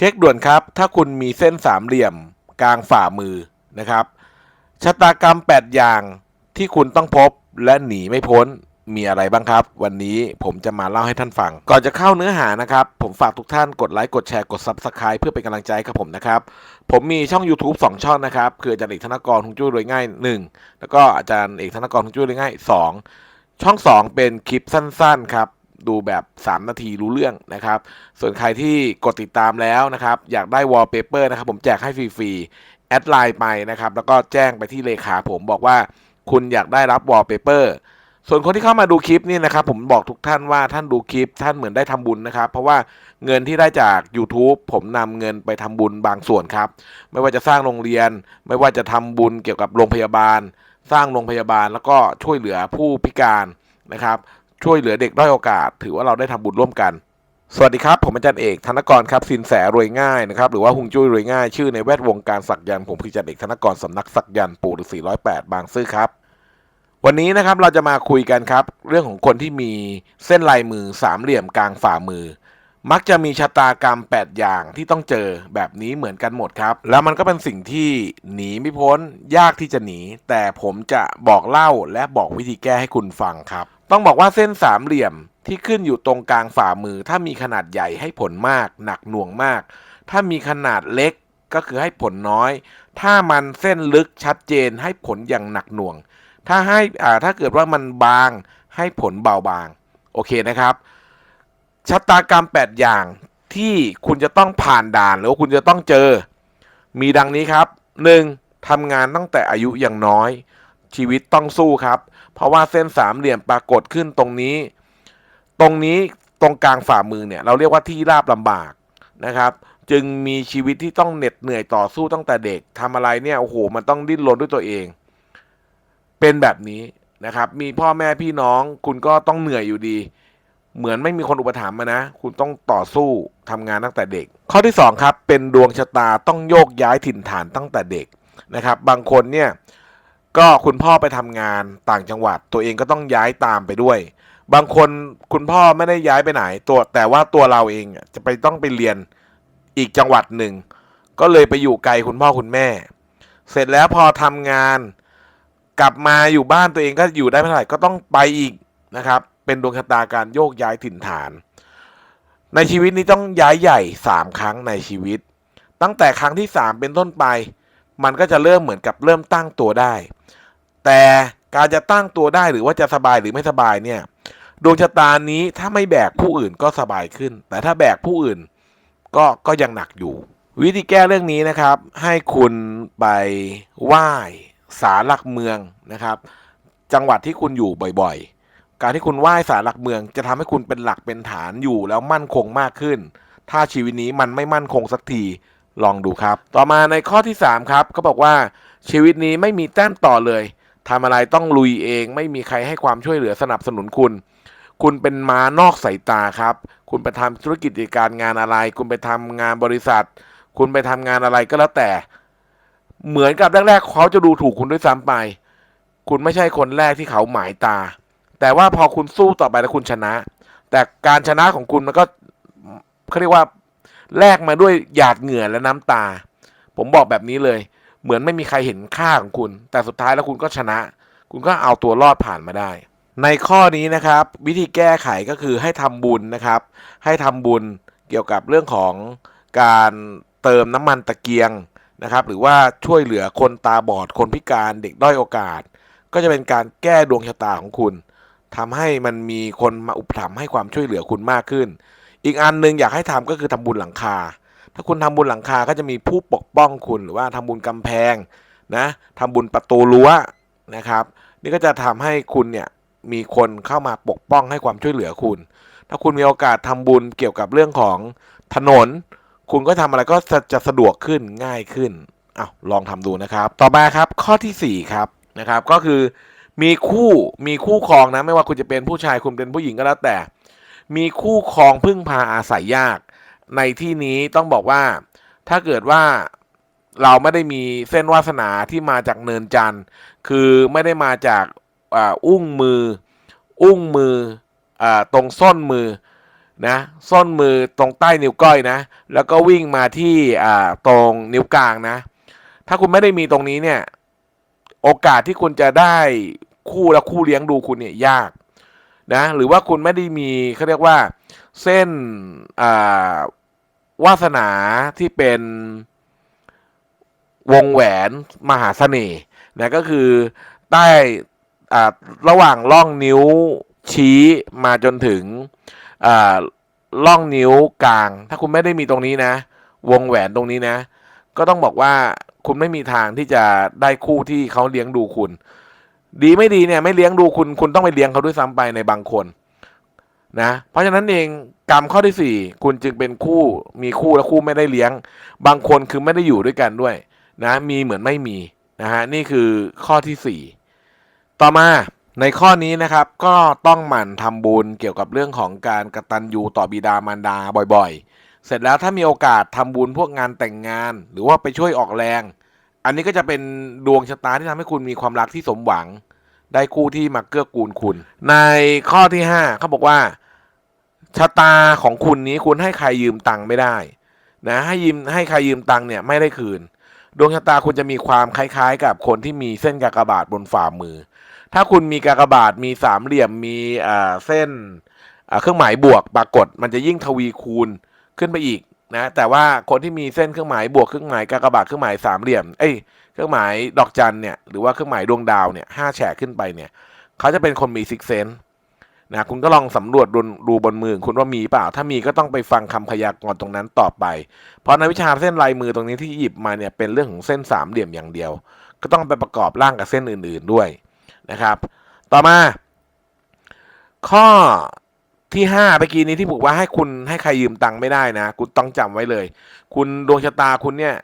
เช็คด่วนครับ ถ้าคุณมีเส้นสามเหลี่ยมกลางฝ่ามือนะครับ ชะตากรรม 8 อย่างที่คุณต้องพบและหนีไม่พ้นมีอะไรบ้างครับ วันนี้ผมจะมาเล่าให้ท่านฟัง ก่อนจะเข้าเนื้อหานะครับ ผมฝากทุกท่านกดไลค์ กดแชร์ กด Subscribe เพื่อเป็นกำลังใจให้กับผมนะครับ ผมมีช่อง YouTube 2 ช่องนะครับ คืออาจารย์เอกธนกรทุงจุ้ยรวยง่าย 1 แล้วก็อาจารย์เอกธนกรทุงจุ้ยรวยง่าย 2 ช่อง 2 เป็นคลิปสั้นๆครับ ดูแบบ 3 นาทีรู้เรื่องนะครับ ส่วนใครที่กดติดตามแล้วนะครับ อยากได้วอลเปเปอร์นะครับ ผมแจกให้ฟรีๆแอดไลน์ไปนะครับ แล้วก็แจ้งไปที่เลขาผมบอกว่าคุณอยากได้รับวอลเปเปอร์ส่วนคนที่เข้ามาดูคลิปนี่นะครับ ผมบอกทุกท่านว่าท่านดูคลิป ท่านเหมือนได้ทำบุญนะครับ เพราะว่าเงินที่ได้จาก YouTube ผมนำเงินไปทำบุญบางส่วนครับ ไม่ว่าจะสร้างโรงเรียน ไม่ว่าจะทำบุญเกี่ยวกับโรงพยาบาล สร้างโรงพยาบาลแล้วก็ช่วยเหลือผู้พิการนะครับ ช่วยเหลือเด็กด้อยโอกาส ถือว่าเราได้ทำบุญร่วมกัน สวัสดีครับ ผมอาจารย์เอกธนกรครับสินแสรวยง่ายนะครับหรือว่าฮุงจุ้ยรวยง่ายชื่อในแวดวงการสักยันต์ผมคืออาจารย์เอกธนกรสำนักสักยันต์ปู่ฤาษีร้อยแปดบางซื่อครับ วันนี้นะครับเราจะมาคุยกันครับ เรื่องของคนที่มีเส้นลายมือสามเหลี่ยมกลางฝ่ามือมักจะมีชะตากรรม 8 อย่างที่ต้องเจอแบบนี้เหมือนกันหมดครับ แล้วมันก็เป็นสิ่งที่หนีไม่พ้นยากที่จะหนี แต่ผมจะบอกเล่าและบอกวิธีแก้ให้คุณฟังครับ ต้องบอกว่าเส้นสามเหลี่ยมที่ขึ้นอยู่ตรงกลางฝ่ามือ ถ้ามีขนาดใหญ่ให้ผลมาก หนักหน่วงมาก ถ้ามีขนาดเล็กก็คือให้ผลน้อย ถ้ามันเส้นลึกชัดเจนให้ผลอย่างหนักหน่วง ถ้าให้อ่าถ้าเกิดว่ามันบางให้ผลเบาบาง โอเคนะครับชะตากรรม 8 อย่างที่คุณจะต้องผ่านด่านหรือว่าคุณจะต้องเจอ มีดังนี้ครับ 1. ทำงานตั้งแต่อายุยังน้อย ชีวิตต้องสู้ครับ เพราะว่าเส้นสามเหลี่ยมปรากฏขึ้นตรงนี้ ตรงนี้ตรงกลางฝ่ามือเนี่ยเราเรียกว่าที่ราบลำบากนะครับ จึงมีชีวิตที่ต้องเหน็ดเหนื่อยต่อสู้ตั้งแต่เด็กทำอะไรเนี่ยโอ้โหมันต้องดิ้นรนด้วยตัวเอง เป็นแบบนี้นะครับ มีพ่อแม่พี่น้อง คุณก็ต้องเหนื่อยอยู่ดี เหมือนไม่มีคนอุปถัมภ์มานะ คุณต้องต่อสู้ทำงานตั้งแต่เด็ก ข้อที่สองครับเป็นดวงชะตาต้องโยกย้ายถิ่นฐานตั้งแต่เด็กนะครับ บางคนเนี่ย ก็คุณพ่อไปทำงานต่างจังหวัด ตัวเองก็ต้องย้ายตามไปด้วย บางคนคุณพ่อไม่ได้ย้ายไปไหนตัวแต่ว่าตัวเราเองจะไปต้องไปเรียนอีกจังหวัดหนึ่ง ก็เลยไปอยู่ไกลคุณพ่อคุณแม่ เสร็จแล้วพอทำงานกลับมาอยู่บ้านตัวเองก็อยู่ได้ไม่เท่าไหร่ก็ต้องไปอีกนะครับ เป็นดวงชะตาการโยกย้ายถิ่นฐาน ในชีวิตนี้ต้องย้ายใหญ่สามครั้งในชีวิต ตั้งแต่ครั้งที่สามเป็นต้นไป มันก็จะเริ่มเหมือนกับเริ่มตั้งตัวได้ แต่การจะตั้งตัวได้หรือว่าจะสบายหรือไม่สบายเนี่ยดวงชะตานี้ถ้าไม่แบกผู้อื่นก็สบายขึ้น แต่ถ้าแบกผู้อื่นก็ก็ยังหนักอยู่ วิธีแก้เรื่องนี้นะครับ ให้คุณไปไหว้ศาลหลักเมืองนะครับ จังหวัดที่คุณอยู่บ่อยๆ การที่คุณไหว้ศาลหลักเมือง จะทำให้คุณเป็นหลักเป็นฐานอยู่แล้วมั่นคงมากขึ้น ถ้าชีวิตนี้มันไม่มั่นคงสักที ลองดูครับ ต่อมาในข้อที่ 3 ครับก็บอกว่าชีวิตนี้ไม่มีแต้มต่อเลยทำอะไรต้องลุยเอง ไม่มีใครให้ความช่วยเหลือสนับสนุนคุณ คุณเป็นม้านอกสายตาครับ คุณไปทำธุรกิจการงานอะไร คุณไปทำงานบริษัท คุณไปทำงานอะไรก็แล้วแต่ เหมือนกับแรกๆเขาจะดูถูกคุณด้วยซ้ำไป คุณไม่ใช่คนแรกที่เขาหมายตา แต่ว่าพอคุณสู้ต่อไปแล้วคุณชนะ แต่การชนะของคุณมันก็เขาเรียกว่า แลกมาด้วยหยาดเหงื่อและน้ำตา ผมบอกแบบนี้เลย เหมือนไม่มีใครเห็นค่าของคุณ แต่สุดท้ายแล้วคุณก็ชนะ คุณก็เอาตัวรอดผ่านมาได้ ในข้อนี้นะครับ วิธีแก้ไขก็คือให้ทำบุญนะครับ ให้ทำบุญเกี่ยวกับเรื่องของการเติมน้ำมันตะเกียงนะครับ หรือว่าช่วยเหลือคนตาบอดคนพิการเด็กด้อยโอกาส ก็จะเป็นการแก้ดวงชะตาของคุณทำให้มันมีคนมาอุปถัมภ์ให้ความช่วยเหลือคุณมากขึ้น อีกอันหนึงอยากให้ทำก็คือทำบุญหลังคา ถ้าคุณทำบุญหลังคาก็จะมีผู้ปกป้องคุณหรือว่าทำบุญกำแพงนะทำบุญประตูรั้วนะครับ นี่ก็จะทำให้คุณเนี่ยมีคนเข้ามาปกป้องให้ความช่วยเหลือคุณ ถ้าคุณมีโอกาสทำบุญเกี่ยวกับเรื่องของถนน คุณก็ทำอะไรก็จะสะดวกขึ้นง่ายขึ้นอ้าวลองทำดูนะครับ ต่อมาครับข้อที่สี่ครับนะครับก็คือมีคู่มีคู่ครองนะไม่ว่าคุณจะเป็นผู้ชายคุณเป็นผู้หญิงก็แล้วแต่ มีคู่ครองพึ่งพาอาศัยยาก ในที่นี้ต้องบอกว่า ถ้าเกิดว่าเราไม่ได้มีเส้นวาสนาที่มาจากเนินจันทร์ คือไม่ได้มาจากอ,อุ้งมือ อุ้งมืออตรงส้นมือนะส้นมือตรงใต้นิ้วก้อยนะ แล้วก็วิ่งมาที่ตรงนิ้วกลางนะ ถ้าคุณไม่ได้มีตรงนี้เนี่ย โอกาสที่คุณจะได้คู่และคู่เลี้ยงดูคุณเนี่ยยาก นะหรือว่าคุณไม่ได้มีเขาเรียกว่าเส้นวาสนาที่เป็นวงแหวนมหาเสน่ห์นะก็คือใต้ระหว่างล่องนิ้วชี้มาจนถึงล่องนิ้วกลาง ถ้าคุณไม่ได้มีตรงนี้นะ วงแหวนตรงนี้นะ ก็ต้องบอกว่าคุณไม่มีทางที่จะได้คู่ที่เขาเลี้ยงดูคุณ ดีไม่ดีเนี่ยไม่เลี้ยงดูคุณคุณต้องไปเลี้ยงเขาด้วยซ้ำไปในบางคนนะเพราะฉะนั้นเองกรรมข้อที่สี่คุณจึงเป็นคู่มีคู่และคู่ไม่ได้เลี้ยง บางคนคือไม่ได้อยู่ด้วยกันด้วยนะมีเหมือนไม่มีนะฮะนี่คือข้อที่สี่ต่อมาในข้อนี้นะครับก็ต้องหมั่นทำบุญเกี่ยวกับเรื่องของการกตัญญูต่อบิดามารดาบ่อยๆ เสร็จแล้วถ้ามีโอกาสทำบุญพวกงานแต่งงาน หรือว่าไปช่วยออกแรง อันนี้ก็จะเป็นดวงชะตาที่ทำให้คุณมีความรักที่สมหวัง ได้คู่ที่มาเกื้อกูลคุณ ในข้อที่ห้าเขาบอกว่าชะตาของคุณนี้คุณให้ใครยืมตังค์ไม่ได้นะให้ยืมให้ใครยืมตังค์เนี่ยไม่ได้คืน ดวงชะตาคุณจะมีความคล้ายๆ กับคนที่มีเส้นกากบาทบนฝ่ามือ ถ้าคุณมีกากบาทมีสามเหลี่ยมมีเส้นเครื่องหมายบวกปรากฏมันจะยิ่งทวีคูณขึ้นไปอีก นะแต่ว่าคนที่มีเส้นเครื่องหมายบวกเครื่องหมายกากบาทเครื่องหมายสามเหลี่ยมเอ้ยเครื่องหมายดอกจันเนี่ยหรือว่าเครื่องหมายดวงดาวเนี่ยห้าแฉกขึ้นไปเนี่ยเขาจะเป็นคนมีซิกเซนนะคุณก็ลองสำรวจดูดูบนมือคุณว่ามีเปล่า ถ้ามีก็ต้องไปฟังคำพยากรณ์ตรงนั้นต่อไป เพราะในวิชาเส้นลายมือตรงนี้ที่หยิบมาเนี่ยเป็นเรื่องของเส้นสามเหลี่ยมอย่างเดียว ก็ต้องไปประกอบร่างกับเส้นอื่น ๆด้วยนะครับ ต่อมา ข้อ ที่ห้าเมื่อกี้นี้ที่บอกว่าให้คุณให้ใครยืมตังค์ไม่ได้นะ คุณต้องจำไว้เลย คุณดวงชะตาคุณเนี่ย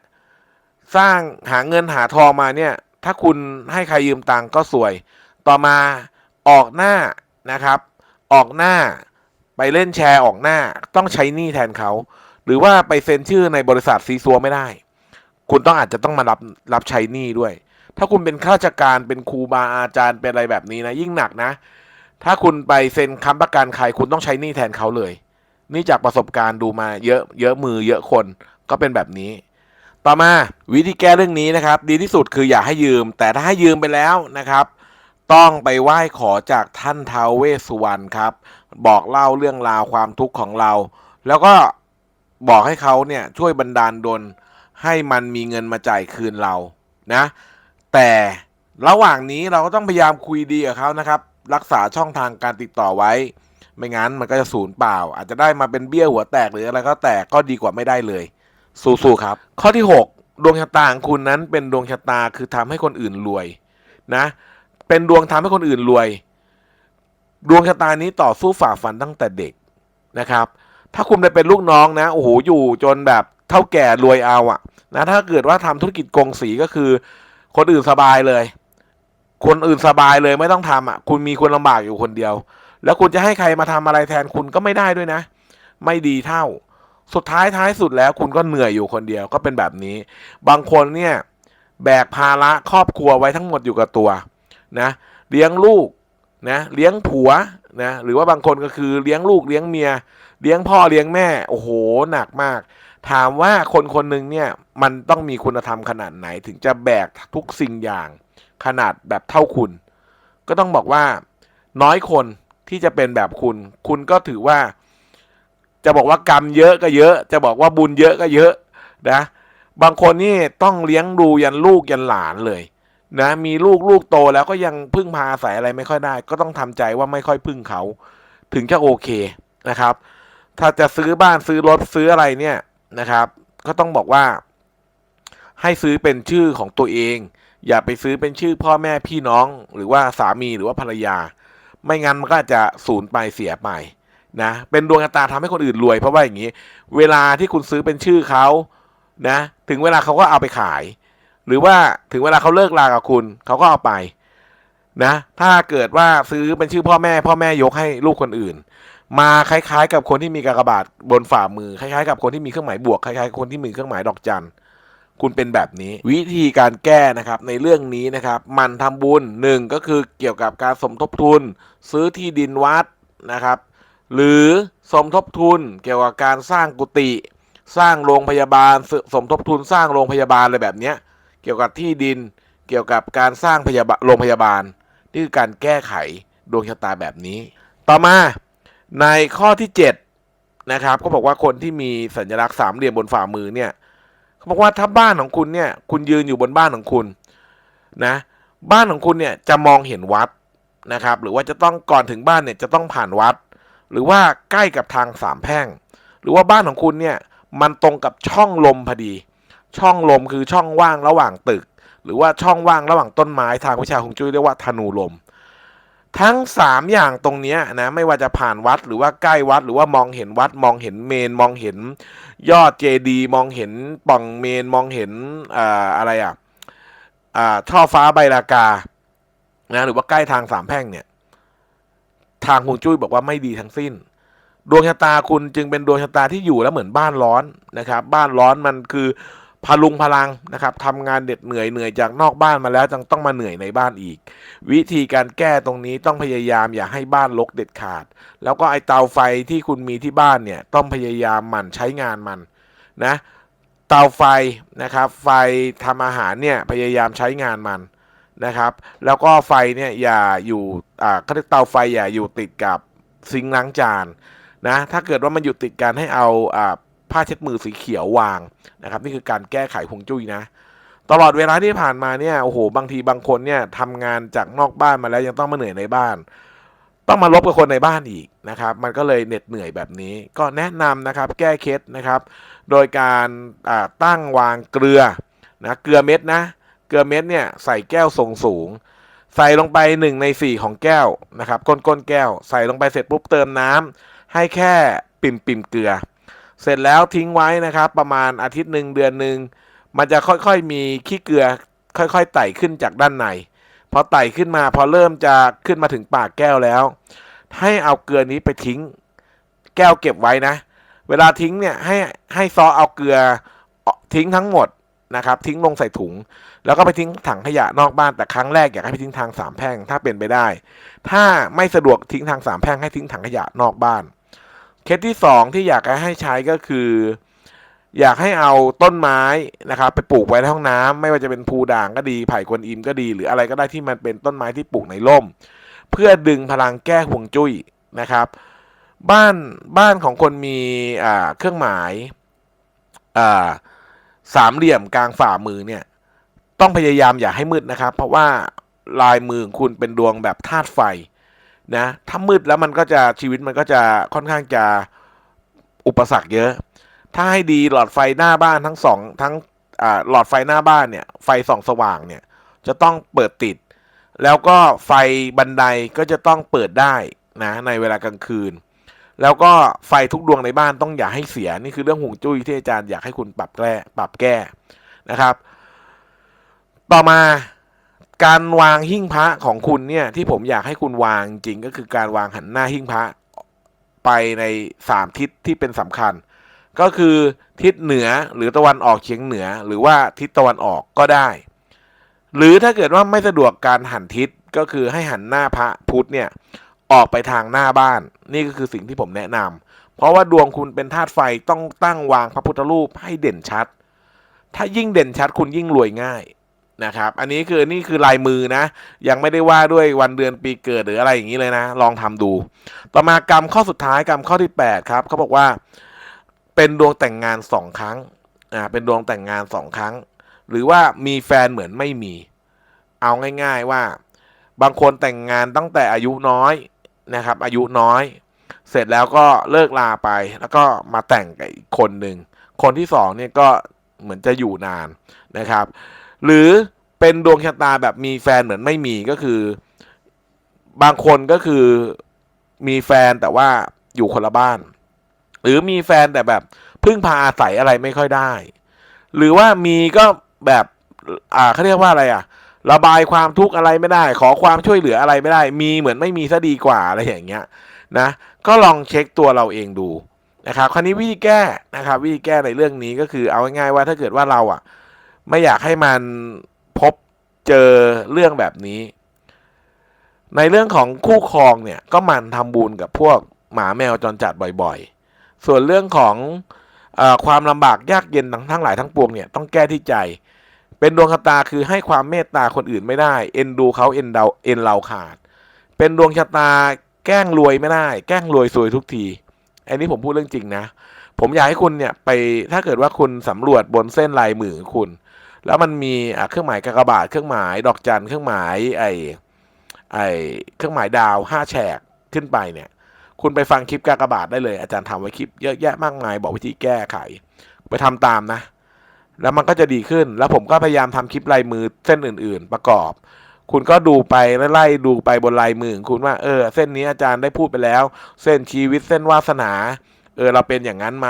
สร้างหาเงินหาทองมาเนี่ย ถ้าคุณให้ใครยืมตังค์ก็สวย ต่อมาออกหน้านะครับ ออกหน้าไปเล่นแชร์ออกหน้าต้องใช้หนี้แทนเขา หรือว่าไปเซ็นชื่อในบริษัทซีซัวไม่ได้ คุณต้องอาจจะต้องมารับรับใช้หนี้ด้วย ถ้าคุณเป็นข้าราชการเป็นครูบาอาจารย์เป็นอะไรแบบนี้นะ ยิ่งหนักนะ ถ้าคุณไปเซ็นค้ำประกันใครคุณต้องใช้หนี้แทนเขาเลย นี่จากประสบการณ์ดูมาเยอะเยอะมือเยอะคนก็เป็นแบบนี้ ต่อมาวิธีแก้เรื่องนี้นะครับ ดีที่สุดคืออย่าให้ยืม แต่ถ้าให้ยืมไปแล้วนะครับ ต้องไปไหว้ขอจากท่านท้าวเวสสุวรรณครับ บอกเล่าเรื่องราวความทุกข์ของเรา แล้วก็บอกให้เขาเนี่ยช่วยบันดาลดลให้มันมีเงินมาจ่ายคืนเรานะ แต่ระหว่างนี้เราก็ต้องพยายามคุยดีกับเขานะครับ รักษาช่องทางการติดต่อไว้ ไม่งั้นมันก็จะสูญเปล่า อาจจะได้มาเป็นเบี้ยหัวแตกหรืออะไรก็แตกก็ดีกว่าไม่ได้เลย สู้ๆครับ ข้อที่ 6 ดวงชะตาของคุณนั้นเป็นดวงชะตาคือทำให้คนอื่นรวยนะ เป็นดวงทำให้คนอื่นรวย ดวงชะตานี้ต่อสู้ฝ่าฟันตั้งแต่เด็กนะครับ ถ้าคุณไปเป็นลูกน้องนะโอ้โหอยู่จนแบบเท่าแก่รวยเอาอะนะถ้าเกิดว่าทำธุรกิจกงสีก็คือ คนอื่นสบายเลย คนอื่นสบายเลยไม่ต้องทำอะ คุณมีคนลำบากอยู่คนเดียว แล้วคุณจะให้ใครมาทำอะไรแทนคุณก็ไม่ได้ด้วยนะ ไม่ดีเท่า สุดท้ายท้ายสุดแล้ว คุณก็เหนื่อยอยู่คนเดียวก็เป็นแบบนี้ บางคนเนี่ยแบกภาระครอบครัวไว้ทั้งหมดอยู่กับตัวนะเลี้ยงลูกนะเลี้ยงผัวนะหรือว่าบางคนก็คือเลี้ยงลูกเลี้ยงเมีย เลี้ยงพ่อเลี้ยงแม่ โอ้โหหนักมาก ถามว่าคนคนหนึ่งเนี่ยมันต้องมีคุณธรรมขนาดไหน ถึงจะแบกทุกสิ่งอย่างขนาดแบบเท่าคุณ ก็ต้องบอกว่าน้อยคนที่จะเป็นแบบคุณ คุณก็ถือว่า จะบอกว่ากรรมเยอะก็เยอะ จะบอกว่าบุญเยอะก็เยอะนะบางคนนี่ต้องเลี้ยงดูยันลูกยันหลานเลยนะมีลูกลูกโตแล้วก็ยังพึ่งพาอาศัยอะไรไม่ค่อยได้ ก็ต้องทำใจว่าไม่ค่อยพึ่งเขา ถึงจะโอเคนะครับ ถ้าจะซื้อบ้านซื้อรถซื้ออะไรเนี่ย นะครับ ก็ต้องบอกว่า ให้ซื้อเป็นชื่อของตัวเอง อย่าไปซื้อเป็นชื่อพ่อแม่พี่น้อง หรือว่าสามีหรือว่าภรรยา ไม่งั้นมันก็จะสูญไปเสียไปนะเป็นดวงตาทำให้คนอื่นรวย เพราะว่าอย่างนี้ เวลาที่คุณซื้อเป็นชื่อเขานะถึงเวลาเขาก็เอาไปขาย หรือว่าถึงเวลาเขาเลิกลากับคุณเขาก็เอาไปนะถ้าเกิดว่าซื้อเป็นชื่อพ่อแม่ พ่อแม่ยกให้ลูกคนอื่น มาคล้ายๆ กับคนที่มีกากบาทบนฝ่ามือคล้ายๆ กับคนที่มีเครื่องหมายบวกคล้ายๆกับคนที่มีเครื่องหมายดอกจันคุณเป็นแบบนี้ วิธีการแก้นะครับในเรื่องนี้นะครับ มันทำบุญหนึ่งก็คือเกี่ยวกับการสมทบทุน ซื้อที่ดินวัดนะครับ หรือสมทบทุนเกี่ยวกับการสร้างกุฏิสร้างโรงพยาบาลสสมทบทุนสร้างโรงพยาบาลอะไรแบบนี้เกี่ยวกับที่ดินเกี่ยวกับการสร้างพยาบาลโรงพยาบาลนี่คือการแก้ไขดวงชะตาแบบนี้ ต่อมา ในข้อที่ 7 นะครับ ก็บอกว่าคนที่มีสัญลักษณ์สามเหลี่ยมบนฝ่ามือเนี่ยเขาบอกว่าถ้าบ้านของคุณเนี่ย คุณยืนอยู่บนบ้านของคุณนะ บ้านของคุณเนี่ยจะมองเห็นวัดนะครับ หรือว่าจะต้องก่อนถึงบ้านเนี่ยจะต้องผ่านวัด หรือว่าใกล้กับทางสามแพร่ง หรือว่าบ้านของคุณเนี่ยมันตรงกับช่องลมพอดี ช่องลมคือช่องว่างระหว่างตึก หรือว่าช่องว่างระหว่างต้นไม้ทางวิชาฮวงจุ้ยเรียกว่าธนูลม ทั้งสามอย่างตรงนี้นะไม่ว่าจะผ่านวัดหรือว่าใกล้วัด หรือว่ามองเห็นวัดมองเห็นเมนมองเห็น ยอดเจดีมองเห็นป่องเมนมองเห็นอ่าอะไรอะอ่าช่อฟ้าใบลากานะหรือว่าใกล้ทางสามแพร่งเนี่ย ทางฮวงจุ้ยบอกว่าไม่ดีทั้งสิ้น ดวงชะตาคุณจึงเป็นดวงชะตาที่อยู่แล้วเหมือนบ้านร้อนนะครับ บ้านร้อนมันคือ พลุงพลังนะครับทำงานเด็ดเหนื่อยเหนื่อยจากนอกบ้านมาแล้วจังต้องมาเหนื่อยในบ้านอีก วิธีการแก้ตรงนี้ต้องพยายามอย่าให้บ้านรกเด็ดขาด แล้วก็ไอเตาไฟที่คุณมีที่บ้านเนี่ยต้องพยายามหมั่นใช้งานมันนะเตาไฟนะครับ ไฟทำอาหารเนี่ยพยายามใช้งานมันนะครับ แล้วก็ไฟเนี่ยอย่าอยู่อ่าเขาเรียกเตาไฟอย่าอยู่ติดกับซิงล้างจานนะถ้าเกิดว่ามันอยู่ติดกันให้เอาอ่า ผ้าเช็ดมือสีเขียววางนะครับ นี่คือการแก้ไขฮวงจุ้ยนะ ตลอดเวลาที่ผ่านมาเนี่ยโอ้โหบางทีบางคนเนี่ยทำงานจากนอกบ้านมาแล้วยังต้องมาเหนื่อยในบ้าน ต้องมาลบกับคนในบ้านอีกนะครับ มันก็เลยเหน็ดเหนื่อยแบบนี้ ก็แนะนำนะครับ แก้เคล็ดนะครับ โดยการตั้งวางเกลือนะเกลือเม็ดนะ เกลือเม็ดเนี่ยใส่แก้วทรงสูงใส่ลงไป 1 ใน 4 ของแก้วนะครับก้นก้นแก้ว ใส่ลงไปเสร็จปุ๊บเติมน้ำให้แค่ปิ่มปิ่มเกลือ เสร็จแล้วทิ้งไว้นะครับ ประมาณอาทิตย์หนึ่งเดือนหนึ่งมันจะค่อยๆมีขี้เกลือค่อยๆไต่ขึ้นจากด้านในพอไต่ขึ้นมาพอเริ่มจะขึ้นมาถึงปากแก้วแล้ว ให้เอาเกลือนี้ไปทิ้ง แก้วเก็บไว้นะ เวลาทิ้งเนี่ยให้ให้ซอเอาเกลือทิ้งทั้งหมดนะครับ ทิ้งลงใส่ถุง แล้วก็ไปทิ้งถังขยะนอกบ้านแต่ครั้งแรกอยากให้ไปทิ้งทางสามแพร่งถ้าเป็นไปได้ ถ้าไม่สะดวกทิ้งทางสามแพร่งให้ทิ้งถังขยะนอกบ้าน เคสที่สองที่อยากให้ใช้ก็คือ อยากให้เอาต้นไม้นะครับไปปลูกไว้ในห้องน้ำไม่ว่าจะเป็นภูด่างก็ดีไผ่กวนอิมก็ดี หรืออะไรก็ได้ที่มันเป็นต้นไม้ที่ปลูกในร่ม เพื่อดึงพลังแก้ห่วงจุ้ยนะครับบ้านบ้านของคนมีอ่าเครื่องหมายอ่าสามเหลี่ยมกลางฝ่ามือเนี่ยต้องพยายามอย่าให้มืดนะครับ เพราะว่าลายมือคุณเป็นดวงแบบธาตุไฟ นะถ้ามืดแล้วมันก็จะชีวิตมันก็จะค่อนข้างจะอุปสรรคเยอะ ถ้าให้ดีหลอดไฟหน้าบ้านทั้งสองทั้งหลอดไฟหน้าบ้านเนี่ยไฟส่องสว่างเนี่ยจะต้องเปิดติด แล้วก็ไฟบันไดก็จะต้องเปิดได้นะในเวลากลางคืน แล้วก็ไฟทุกดวงในบ้านต้องอย่าให้เสียนี่คือเรื่องห่วงจุ้ยที่อาจารย์อยากให้คุณปรับแก้ปรับแก้นะครับ ต่อมา การวางหิ้งพระของคุณเนี่ยที่ผมอยากให้คุณวางจริงก็คือการวางหันหน้าหิ้งพระไปในสามทิศที่เป็นสำคัญ ก็คือทิศเหนือหรือตะวันออกเฉียงเหนือ หรือว่าทิศตะวันออกก็ได้ หรือถ้าเกิดว่าไม่สะดวกการหันทิศก็คือให้หันหน้าพระพุทธเนี่ยออกไปทางหน้าบ้าน นี่ก็คือสิ่งที่ผมแนะนำเพราะว่าดวงคุณเป็นธาตุไฟต้องตั้งวางพระพุทธรูปให้เด่นชัด ถ้ายิ่งเด่นชัดคุณยิ่งรวยง่าย นะครับ อันนี้คือนี่คือลายมือนะ ยังไม่ได้ว่าด้วยวันเดือนปีเกิดหรืออะไรอย่างนี้เลยนะ ลองทำดู ต่อมากรรมข้อสุดท้ายกรรมข้อที่ 8 ครับเขาบอกว่า เป็นดวงแต่งงานสองครั้งอ่าเป็นดวงแต่งงานสองครั้ง หรือว่ามีแฟนเหมือนไม่มี เอาง่าย ๆว่า บางคนแต่งงานตั้งแต่อายุน้อยนะครับ อายุน้อย เสร็จแล้วก็เลิกลาไป แล้วก็มาแต่งกับอีกคนหนึ่งคนที่สองเนี่ยก็เหมือนจะอยู่นานนะครับ หรือเป็นดวงชะตาแบบมีแฟนเหมือนไม่มีก็คือ บางคนก็คือมีแฟนแต่ว่าอยู่คนละบ้าน หรือมีแฟนแต่แบบพึ่งพาอาศัยอะไรไม่ค่อยได้ หรือว่ามีก็แบบอ่าเขาเรียกว่าอะไรอะ ระบายความทุกข์อะไรไม่ได้ ขอความช่วยเหลืออะไรไม่ได้ มีเหมือนไม่มีซะดีกว่าอะไรอย่างเงี้ยนะก็ลองเช็คตัวเราเองดูนะครับคราวนี้วิธีแก้นะครับวิธีแก้ในเรื่องนี้ก็คือเอาง่ายๆว่าถ้าเกิดว่าเราอะ ไม่อยากให้มันพบเจอเรื่องแบบนี้ ในเรื่องของคู่ครองเนี่ยก็มันทำบุญกับพวกหมาแมวจรจัดบ่อยๆ ส่วนเรื่องของอความลำบากยากเย็นทั้งทั้งหลายทั้งปวงเนี่ยต้องแก้ที่ใจ เป็นดวงชะตาคือให้ความเมตตาคนอื่นไม่ได้ เอ็นดูเขาเอ็นเดาเอ็นเราขาด เป็นดวงชะตาแกล้งรวยไม่ได้ แกล้งรวยซวยทุกที อันนี้ผมพูดเรื่องจริงนะ ผมอยากให้คุณเนี่ยไปถ้าเกิดว่าคุณสำรวจบนเส้นลายมือของคุณ แล้วมันมีเครื่องหมายกากบาท เครื่องหมายดอกจันเครื่องหมายไอไอเครื่องหมายดาวห้าแฉกขึ้นไปเนี่ย คุณไปฟังคลิปกากบาทได้เลย อาจารย์ทำไว้คลิปเยอะแยะมากมาย บอกวิธีแก้ไข ไปทำตามนะ แล้วมันก็จะดีขึ้น แล้วผมก็พยายามทำคลิปลายมือเส้นอื่น ๆ ประกอบ คุณก็ดูไปไล่ดูไปบนลายมือคุณว่าเออ เส้นนี้อาจารย์ได้พูดไปแล้ว เส้นชีวิตเส้นวาสนา เออเราเป็นอย่างนั้นไหม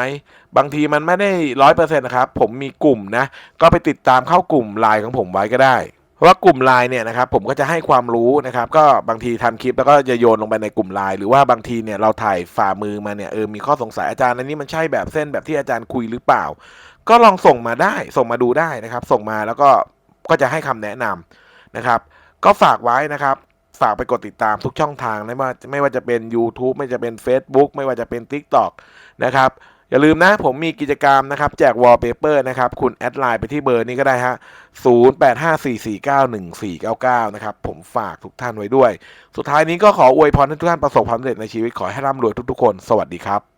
บางทีมันไม่ได้ร้อยเปอร์เซ็นต์นะครับ ผมมีกลุ่มนะ ก็ไปติดตามเข้ากลุ่มไลน์ของผมไว้ก็ได้เพราะว่ากลุ่มไลน์เนี่ยนะครับผมก็จะให้ความรู้นะครับ ก็บางทีทำคลิปแล้วก็จะโยนลงไปในกลุ่มไลน์หรือว่าบางทีเนี่ยเราถ่ายฝ่ามือมาเนี่ยเออมีข้อสงสัยอาจารย์อันนี้มันใช่แบบเส้นแบบที่อาจารย์คุยหรือเปล่า ก็ลองส่งมาได้ส่งมาดูได้นะครับ ส่งมาแล้วก็ก็จะให้คำแนะนำนะครับ ก็ฝากไว้นะครับ ฝากไปกดติดตามทุกช่องทางไม่ว่าไม่ว่าจะเป็น YouTube ไม่ว่าจะเป็น Facebook ไม่ว่าจะเป็น TikTok นะครับอย่าลืมนะ ผมมีกิจกรรมนะครับ แจกวอลเปเปอร์นะครับ คุณแอดไลน์ไปที่เบอร์นี้ก็ได้ฮะ 0854491499 นะครับ ผมฝากทุกท่านไว้ด้วย สุดท้ายนี้ก็ขออวยพรให้ทุกท่านประสบความสำเร็จในชีวิตขอให้ร่ำรวยทุกๆคน สวัสดีครับ